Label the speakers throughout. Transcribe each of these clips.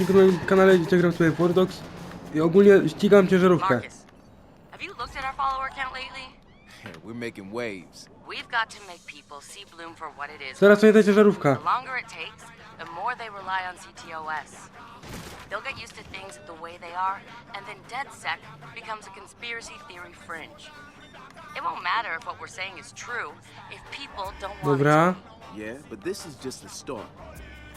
Speaker 1: Na moim kanale gdzie gram sobie Fordox i ogólnie ścigam ciężarówkę.
Speaker 2: Marcus, have you looked at our follower count lately?
Speaker 3: We're making waves.
Speaker 2: We've got to make people see Bloom for what it is.
Speaker 1: Zaraz to ta ciężarówka.
Speaker 2: The longer it takes, the more they rely on CTOS. They'll get used to things the way they are, and then DedSec becomes a conspiracy theory fringe. It won't matter if what we're saying is true if people don't want
Speaker 1: Dobra.
Speaker 2: to.
Speaker 3: Yeah, but this is just the start.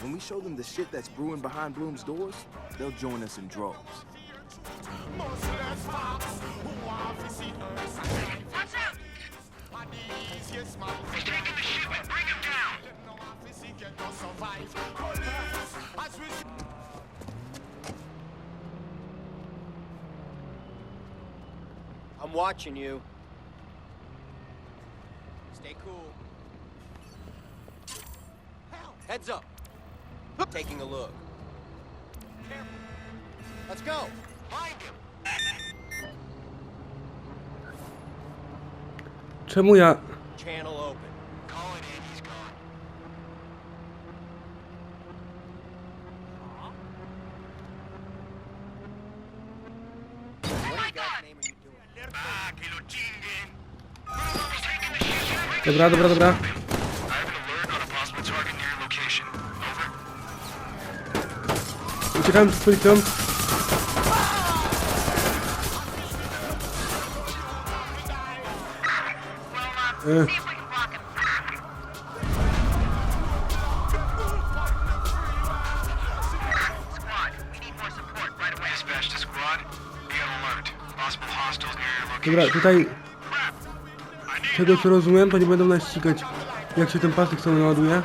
Speaker 3: When we show them the shit that's brewing behind Bloom's doors, they'll join us in droves.
Speaker 4: I'm watching you. Stay cool. Heads up. Taking a look. Let's go. Find him.
Speaker 1: Czemu ja...
Speaker 4: Channel open. Calling in. He's gone. What in God's name are you doing?
Speaker 1: Dobra, dobra, dobra.
Speaker 5: Near your location.
Speaker 1: dobra, tutaj... Czego co rozumiem, to nie będą nas ścigać. Jak się ten pasek sobie naładuje.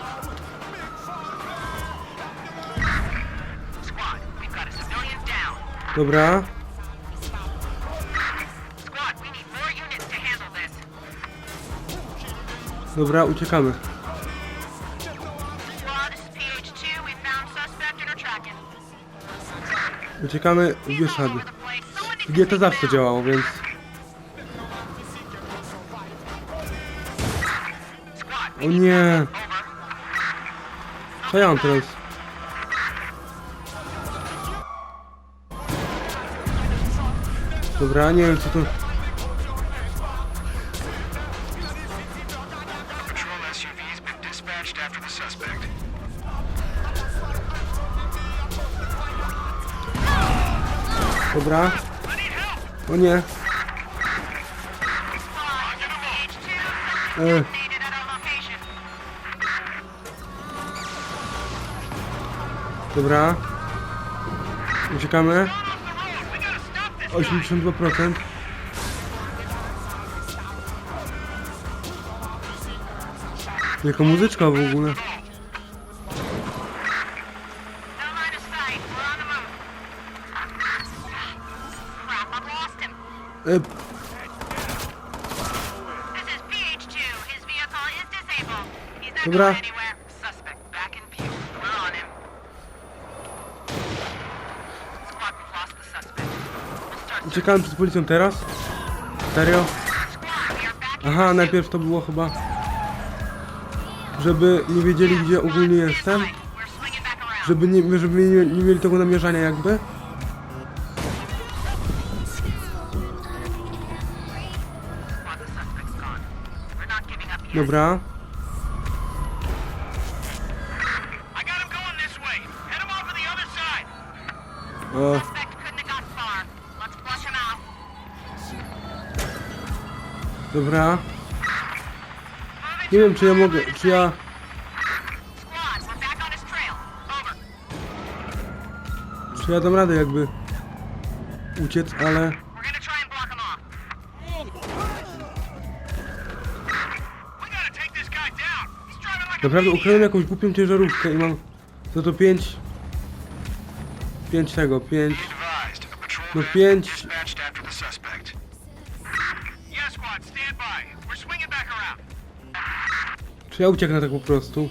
Speaker 2: And are tracking.
Speaker 1: Uciekamy w bieszady. W
Speaker 2: to
Speaker 1: zawsze działało, więc... O nie! Co ja mam teraz? Dobra, nie wiem co to... Dobra. O nie. E,
Speaker 2: location.
Speaker 1: dobra. Uciekamy.
Speaker 2: We gotta stop this.
Speaker 1: 82%. Jaka muzyczka w ogóle.
Speaker 2: No line of sight. We're on the move. Crap, I've lost him.
Speaker 1: E,
Speaker 2: This is PH2. His vehicle is disabled. He's not
Speaker 1: Dobra.
Speaker 2: going anywhere. Suspect back in view. We're on him. Squad, we've lost the suspect. We'll start
Speaker 1: uciekałem przed policją teraz? Serio? Aha, najpierw to było chyba... Żeby nie wiedzieli gdzie ogólnie jestem. Żeby nie, żeby nie, nie mieli tego namierzania jakby.
Speaker 2: Squad,
Speaker 1: dobra. Nie wiem czy ja mogę, czy ja... Czy ja dam radę jakby uciec, ale... Naprawdę ukradłem jakąś głupią ciężarówkę i mam za to 5... 5 tego, 5...
Speaker 5: Advised. A patrol
Speaker 1: No pięć. Czy ja ucieknę tak po prostu?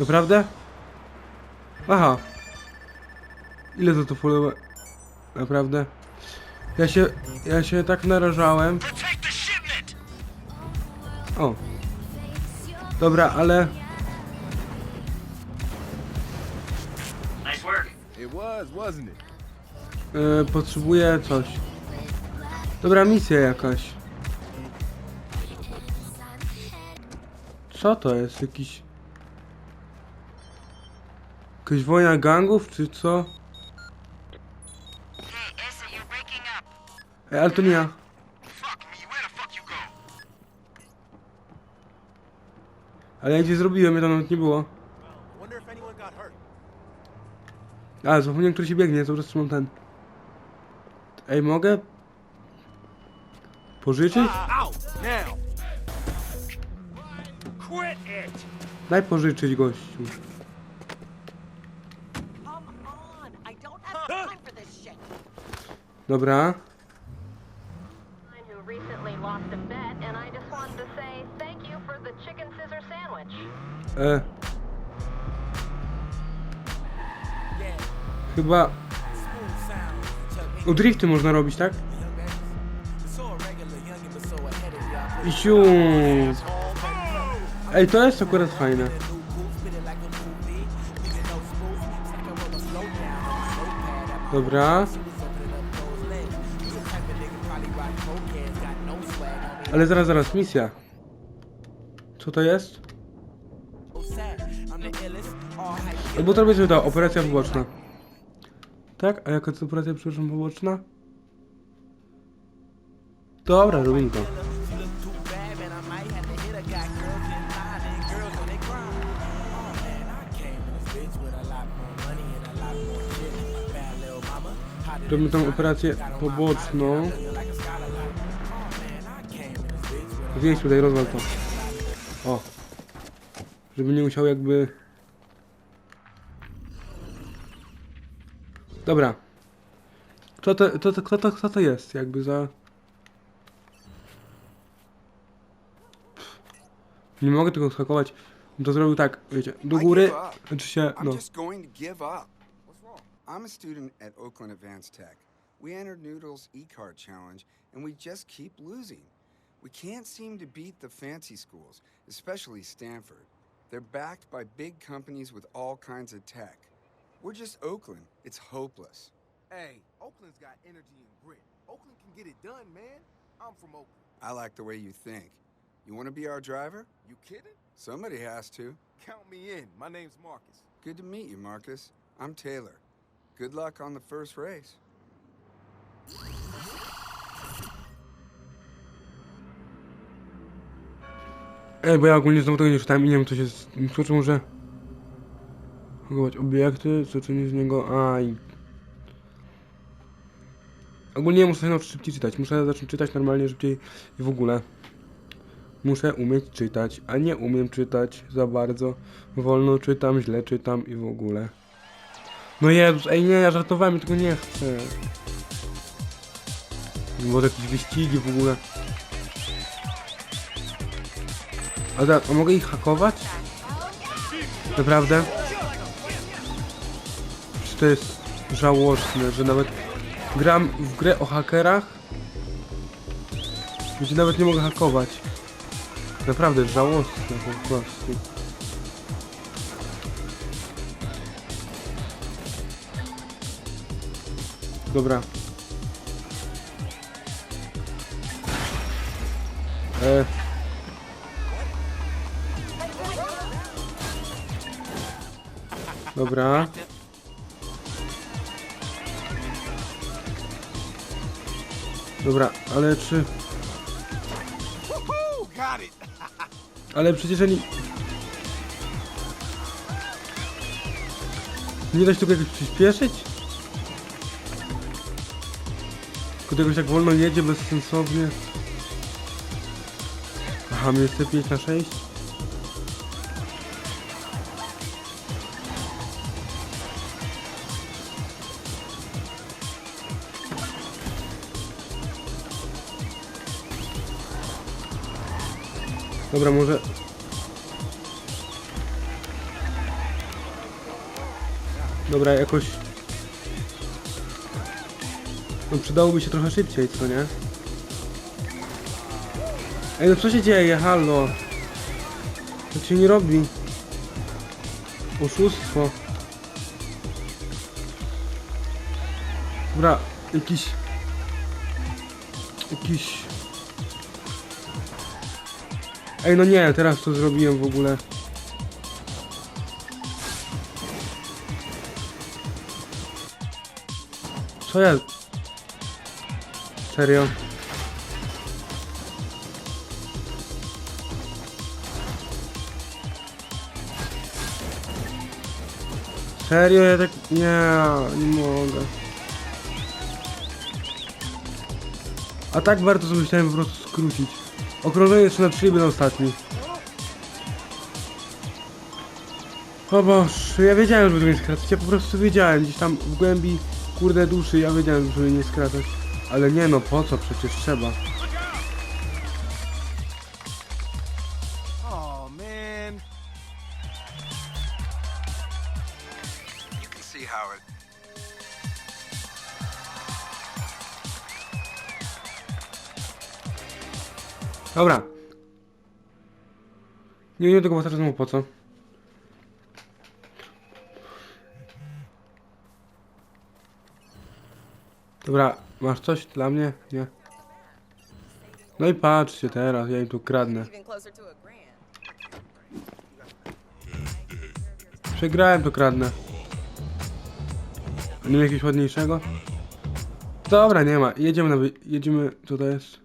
Speaker 1: Naprawdę? Aha. Ile za to follow... Naprawdę? Ja się... Ja się tak narażałem. O. Dobra, ale...
Speaker 5: Nice work.
Speaker 3: It was, wasn't it?
Speaker 1: Yy, potrzebuję coś. Dobra, misja jakaś. Co to jest? Jakiś... Jakaś wojna gangów, czy co? Ej, ale to nie ja. Ale ja gdzie zrobiłem, mnie tam nawet nie było. A, zapomniałem, który się biegnie, po prostu mam ten. Ej, mogę? Pożyczyć?
Speaker 5: It!
Speaker 1: Daj pożyczyć, gościu. Dobra. E. Chyba... U drifty można robić, tak? I siu. Ej, to jest akurat fajne. Dobra. Ale zaraz, zaraz, misja. Co to jest? Albo to będzie to, operacja poboczna. Tak? A jaka to operacja, przepraszam, poboczna? Dobra, robimy to. Robimy tą operację poboczną. Zjeść tutaj, rozwal to. O. Żeby nie musiał jakby... Dobra. Co to, to, to, kto to, kto to jest? Jakby za... Pff. Nie mogę tego skakować. Bym To zrobił tak, wiecie, do góry, znaczy się,
Speaker 6: I'm
Speaker 1: no.
Speaker 6: just going to give up. What's wrong? I'm a student at Oakland Advanced Tech. We entered Noodle's e-card challenge, and we just keep losing. We can't seem to beat the fancy schools, especially Stanford. They're backed by big companies with all kinds of tech. We're just Oakland. It's hopeless.
Speaker 3: Hey, Oakland's got energy and grit. Oakland can get it done, man. I'm from Oakland.
Speaker 6: I like the way you think. You want to be our driver?
Speaker 3: You kidding?
Speaker 6: Somebody has to.
Speaker 3: Count me in. My name's Marcus.
Speaker 6: Good to meet you, Marcus. I'm Taylor. Good luck on the first race.
Speaker 1: Ej, bo ja ogólnie znowu tego nie czytałem i nie wiem co się... z- może... Logować obiekty, co czyni z niego... Aj. Ogólnie muszę się nauczyć szybciej czytać. Muszę zacząć czytać normalnie szybciej i w ogóle. Muszę umieć czytać, a nie umiem czytać za bardzo. Wolno czytam, źle czytam i w ogóle. No Jezus, ej nie, ja żartowałem, ja tego nie chcę. Może jakieś wyścigi w ogóle. A, da, a mogę ich hakować? Naprawdę? To jest żałosne, że nawet gram w grę o hakerach, gdzie nawet nie mogę hakować. Naprawdę żałosne po prostu. Dobra. E. Dobra. Dobra, ale czy... Ale przecież oni... Nie da się tego jakoś przyspieszyć? Tylko jakoś tak wolno jedzie, bezsensownie. Aha, mnie chce 5 na 6? Dobra, może... Dobra, jakoś... No przydałoby się trochę szybciej, co nie? Ej, no co się dzieje? Halo? To się nie robi. Oszustwo. Dobra, jakiś... Jakiś... Ej, no nie, teraz to zrobiłem w ogóle. Co ja... Serio? Serio, ja tak... Nie, nie mogę. A tak bardzo sobie chciałem po prostu skrócić. Okrążenie jeszcze na 3 będę ostatni. O Boże, ja wiedziałem, żeby to nie skracać, ja po prostu wiedziałem, gdzieś tam w głębi, kurde duszy, ja wiedziałem, żeby nie skracać. Ale nie no, po co, przecież trzeba. Nie wiem tego powtarzać znowu po co. Dobra, masz coś dla mnie? Nie. No i patrzcie teraz, ja im tu kradnę. Przegrałem, to kradnę. Nie ma jakiegoś ładniejszego? Dobra, nie ma. Jedziemy na. Jedziemy... Co to jest?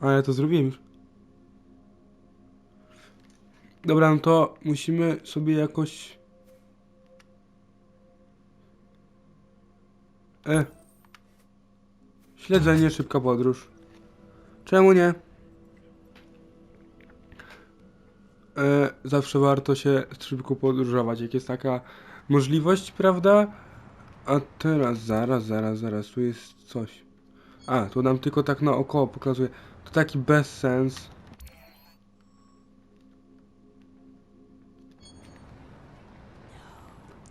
Speaker 1: A ja to zrobiłem już. Dobra, no to musimy sobie jakoś... E. Śledzenie, szybka podróż. Czemu nie? e, zawsze warto się szybko podróżować, jak jest taka możliwość, prawda? A teraz, zaraz, zaraz, zaraz, tu jest coś. A, tu nam tylko tak naokoło pokazuje. To taki bezsens.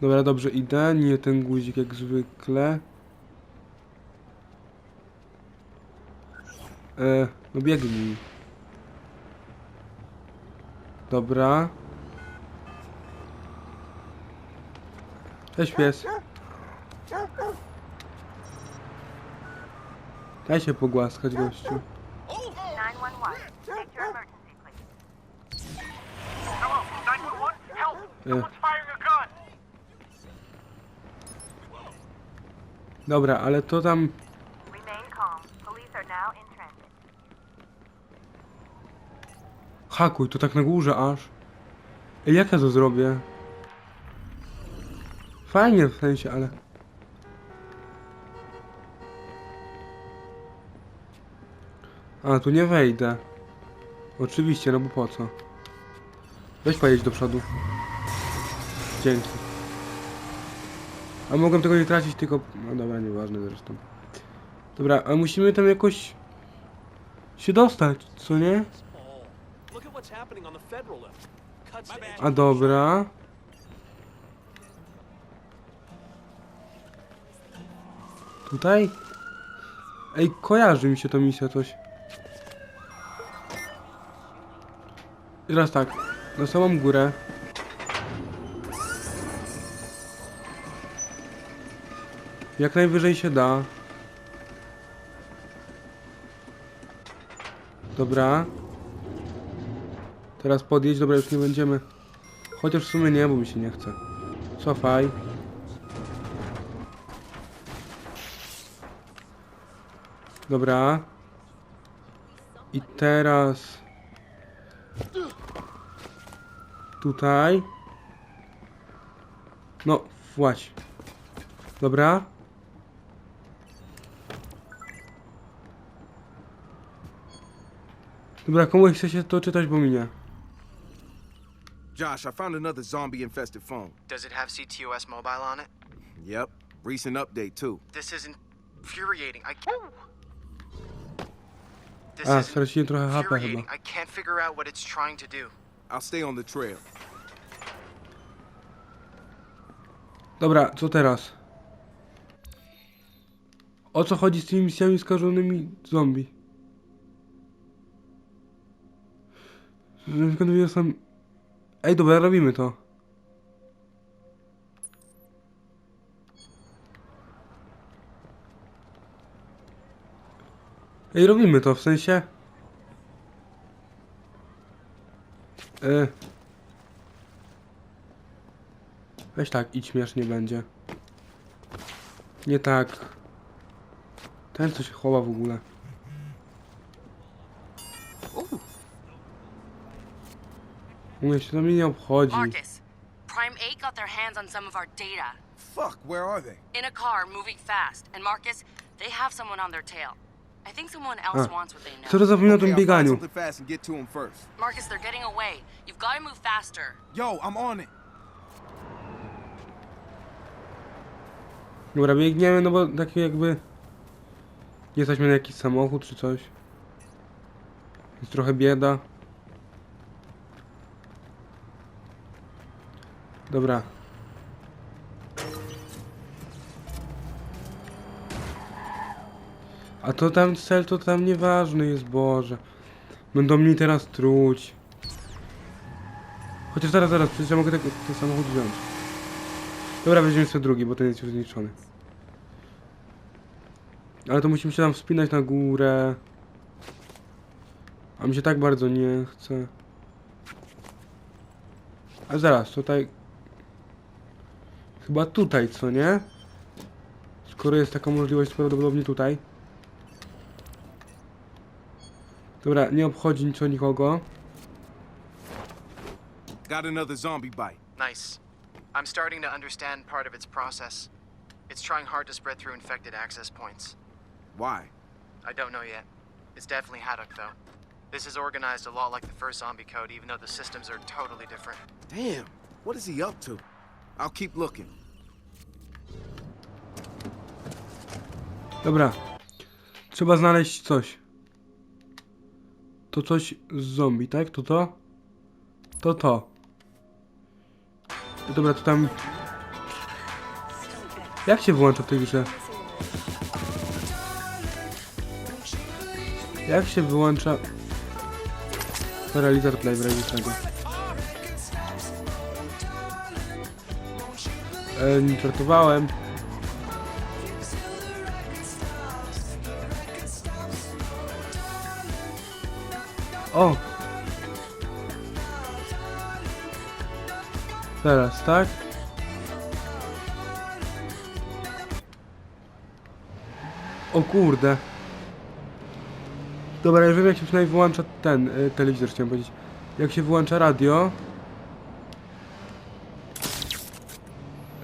Speaker 1: Dobra, dobrze, idę. Nie ten guzik jak zwykle. E, no biegnij. Dobra. Cześć pies. Daj się pogłaskać gościu.
Speaker 7: 911.
Speaker 1: dobra, ale to tam... Hakuj, to tak na górze aż. Ej, jak ja to zrobię? Fajnie w sensie, ale... A, tu nie wejdę. Oczywiście, no bo po co? Weź pojedź do przodu. Dzięki. A mogłem tego nie tracić, tylko... No dobra, nieważne zresztą. Dobra, a musimy tam jakoś... się dostać, co nie? A dobra. Tutaj? Ej, kojarzy mi się to misja coś. I teraz tak, na samą górę. Jak najwyżej się da. Dobra. Teraz podjedź, dobra, już nie będziemy. Chociaż w sumie nie, bo mi się nie chce. Cofaj. Dobra. I teraz... Tutaj. No, właśnie. Dobra. Dobra, komuś chce się to czytać, bo mi nie.
Speaker 3: Josh, I found another zombie infested phone.
Speaker 4: Does it have CTOS mobile on it?
Speaker 3: Yep. Recent update, too.
Speaker 4: This is infuriating. I can't. This
Speaker 1: A,
Speaker 4: is
Speaker 1: straciłem trochę HP chyba.
Speaker 4: infuriating. I can't figure out what it's trying to do.
Speaker 3: I'll stay on the trail.
Speaker 1: Dobra, co teraz? O co chodzi z tymi misjami skażonymi zombie? Na przykład są... Ej, dobra, robimy to. Ej, robimy to, w sensie... E... Weź tak, idź śmiesznie będzie. Nie tak. Ten co się chowa w ogóle. Mówię się, to mnie nie obchodzi.
Speaker 2: Marcus, Prime 8 got their hands on some of our data.
Speaker 3: Fuck, where are they?
Speaker 2: In a car, moving fast. And Marcus, they have someone on their tail. I think someone else wants what they know.
Speaker 1: Co to zapomniał o tym bieganiu?
Speaker 3: something fast and get to them first.
Speaker 2: Marcus, they're getting away. You've got to move faster.
Speaker 3: Yo, I'm on it.
Speaker 1: Dobra, biegniemy, no bo takie jakby... Jesteśmy na jakiś samochód czy coś. Jest trochę bieda. Dobra. A to tam cel to tam nieważny jest, Boże. Będą mnie teraz truć. Chociaż zaraz, zaraz, przecież ja mogę tego, ten samochód wziąć. Dobra, weźmiemy sobie drugi, bo ten jest już zniszczony. Ale to musimy się tam wspinać na górę. A mi się tak bardzo nie chce. A zaraz, tutaj... Chyba tutaj, co nie? Skoro jest taka możliwość, prawdopodobnie tutaj. Dobra, nie obchodzi nic o nikogo.
Speaker 3: Got another zombie bite.
Speaker 4: Nice. I'm starting to understand part of its process. It's trying hard to spread through infected access points.
Speaker 3: Why?
Speaker 4: I don't know yet. It's definitely Haddock, though. This is organized a lot like the first zombie code, even though the systems are totally different.
Speaker 3: Damn, what is he up to? I'll keep looking.
Speaker 1: Dobra. Trzeba znaleźć coś. To coś z zombie, tak? To to? To to. Dobra, to tam... Jak się włącza w tej grze? Jak się wyłącza... Realizator play czego? E, nie żartowałem. O! Teraz, tak? O kurde. Dobra, ja wiem jak się przynajmniej wyłącza ten y, telewizor, chciałem powiedzieć. Jak się wyłącza radio...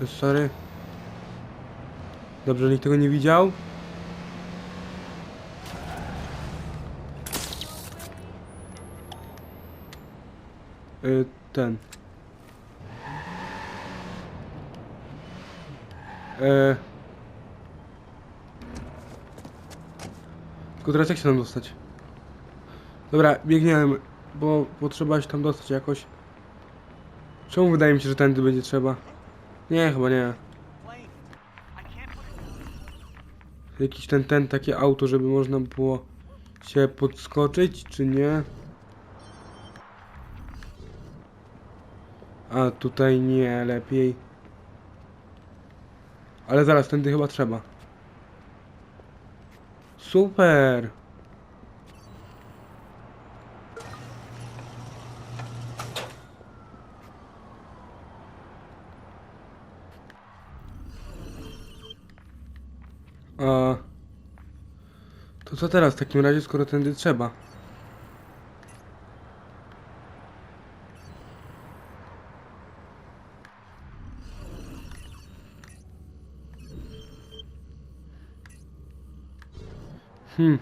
Speaker 1: Sorry. Dobrze, nikt tego nie widział. Y, ten. E... Tylko teraz jak się tam dostać? Dobra, biegniemy, bo potrzeba się tam dostać jakoś. Czemu wydaje mi się, że tędy będzie trzeba? Nie, chyba nie. Jakiś ten, ten, takie auto, żeby można było się podskoczyć, czy nie? A tutaj nie, lepiej. Ale zaraz, tędy chyba trzeba. Super! A... To co teraz w takim razie, skoro tędy trzeba? Hmm.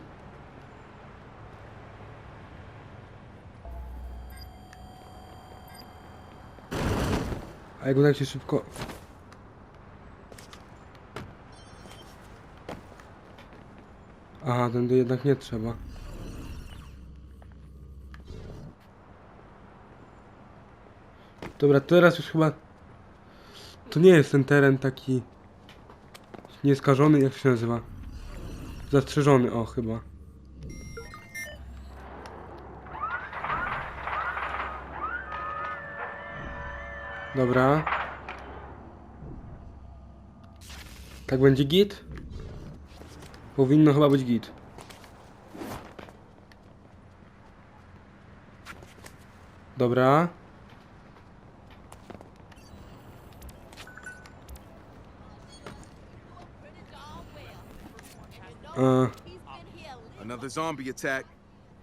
Speaker 1: A jak tak się szybko... Aha, tędy jednak nie trzeba. Dobra, teraz już chyba... To nie jest ten teren taki... Nieskażony, jak się nazywa? Zastrzeżony, o chyba. Dobra. Tak będzie git? Powinno chyba być git. Dobra. Uh,
Speaker 3: Another zombie attack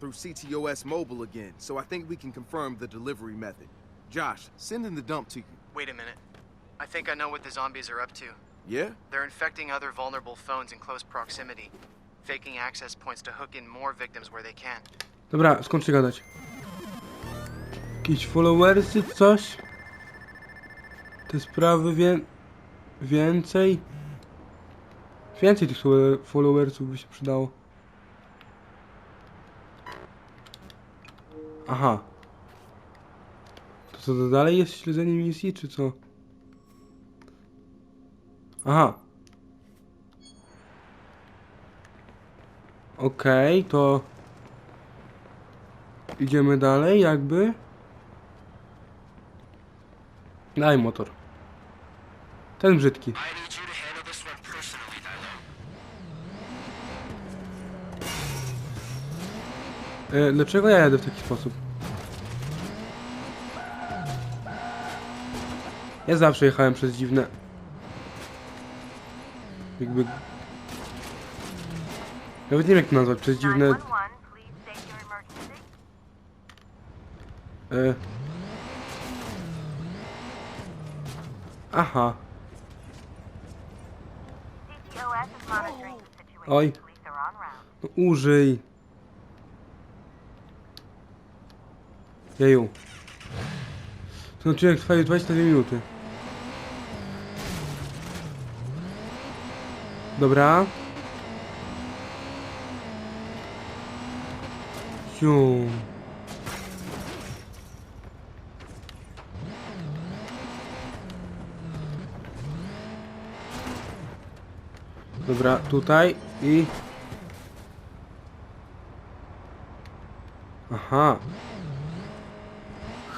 Speaker 3: through CTOS mobile again, so I think we can confirm the delivery method. Josh, send in the dump to you.
Speaker 4: Wait a minute. I think I know what the zombies are up to.
Speaker 3: Yeah?
Speaker 4: They're infecting other vulnerable phones in close proximity, faking access points to hook in more victims where they can.
Speaker 1: dobra, skończcie gadać. Jakieś followersy, coś? Te sprawy wie... Więcej? Więcej tych follow- followersów by się przydało. Aha. To co, to dalej jest śledzenie misji, czy co? Aha. Okej, to... Idziemy dalej, jakby. Daj motor. Ten brzydki.
Speaker 5: I need you to handle this one personally, Tyler.
Speaker 1: E, dlaczego ja jadę w taki sposób? Ja zawsze jechałem przez dziwne... Jakby... Nawet nie wiem jak to nazwać, przez dziwne... E... Aha. Oj. No użyj. Jeju. Ten odcinek trwa już 22 minuty. Dobra. Ciu. Dobra, tutaj i... Aha.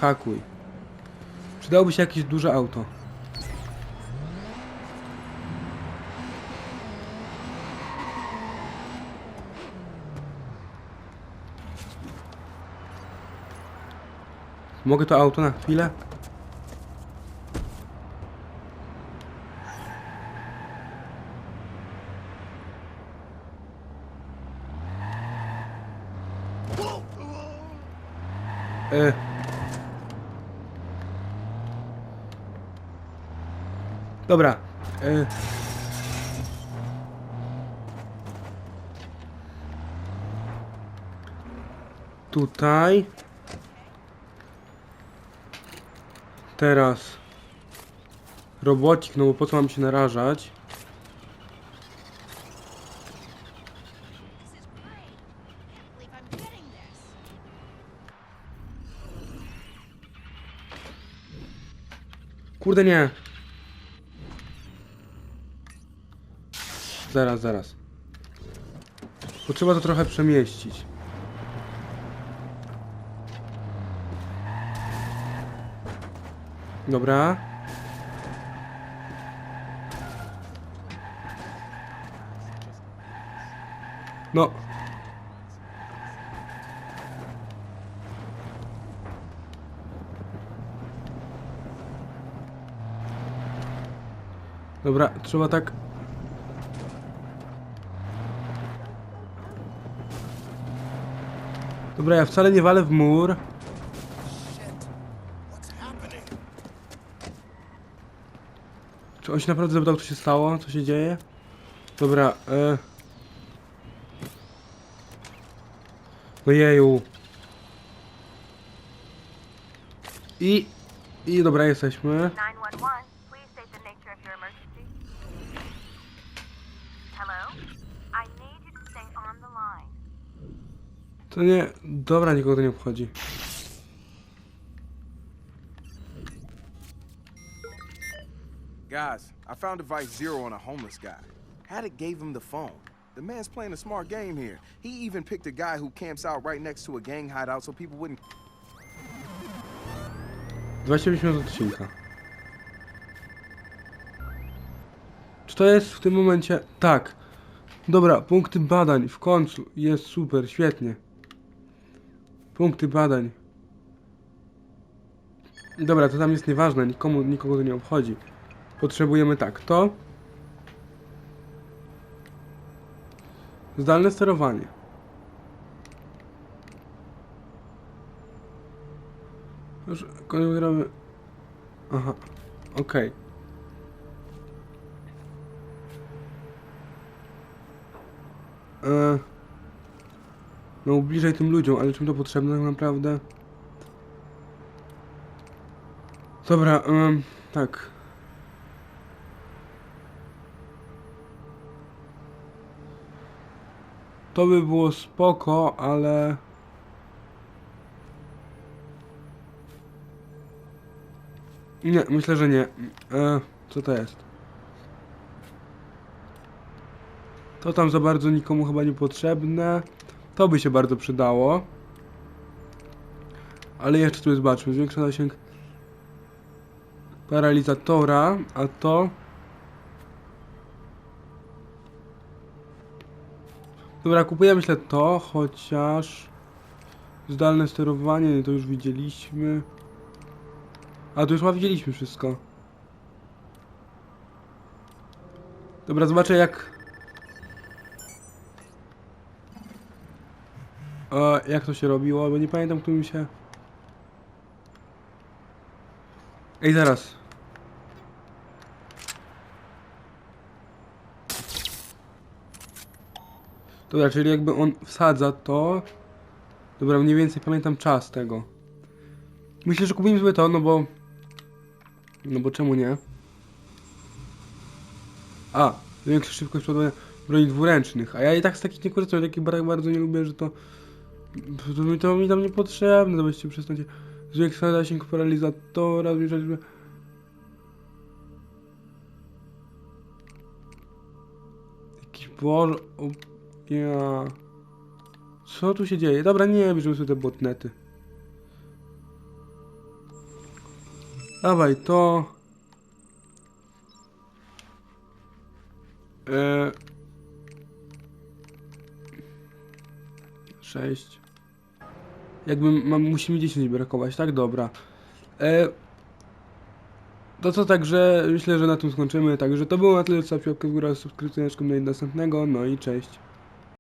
Speaker 1: Hakuj. Przydałoby się jakieś duże auto. Mogę to auto na chwilę? E. Dobra. E. Tutaj. Teraz. Robocik, no bo po co mam się narażać? Kurde nie. Zaraz, zaraz. Potrzeba to trochę przemieścić. Dobra. No. Dobra, trzeba tak. Dobra, ja wcale nie walę w mur. Czy on się naprawdę zapytał, co się stało? Co się dzieje? Dobra, e... No jeju. I... I dobra, jesteśmy.
Speaker 7: To
Speaker 1: nie... Dobra, nikogo to nie obchodzi.
Speaker 3: Guys, I found device zero on a homeless guy. Haddock gave him the phone. The man's playing a smart game here. He even picked a guy who camps out right next to a gang hideout so people wouldn't...
Speaker 1: 25 odcinka. Czy to jest w tym momencie? Tak. Dobra, punkty badań w końcu. Jest super, świetnie. Punkty badań. Dobra, to tam jest nieważne, nikomu, nikogo to nie obchodzi. Potrzebujemy tak, to... Zdalne sterowanie. Już konfigurujemy... Aha, okej. E, No bliżej tym ludziom, ale czym to potrzebne tak naprawdę? Dobra, em, tak. To by było spoko, ale... Nie, myślę, że nie. E, co to jest? To tam za bardzo nikomu chyba nie potrzebne. To by się bardzo przydało. Ale jeszcze tu zobaczmy. Zwiększa zasięg paralizatora, a to... Dobra, kupuję myślę to, chociaż... Zdalne sterowanie, nie, to już widzieliśmy. A, to już ma widzieliśmy wszystko. Dobra, zobaczę jak... E, jak to się robiło, bo nie pamiętam, którym się... Ej, zaraz. Dobra, czyli jakby on wsadza to... Dobra, mniej więcej pamiętam czas tego. Myślę, że kupimy sobie to, no bo... No bo czemu nie? A, większa szybkość przeładowania broni dwuręcznych. A ja i tak z takich nie korzystam, takich barak bardzo nie lubię, że to... To mi, to mi tam niepotrzebne, to weźcie przestańcie. Zwiększa zasięg paralizatora, zwiększać... Jakiś boż... O... Ja... Co tu się dzieje? Dobra, nie, bierzemy sobie te botnety. Dawaj to. E... Sześć. Jakby mam, musi mi 10 brakować, tak? Dobra. E... To co, także myślę, że na tym skończymy. Także to było na tyle. Zostawcie łapkę w górę, subskrypcję na następnego. No i cześć.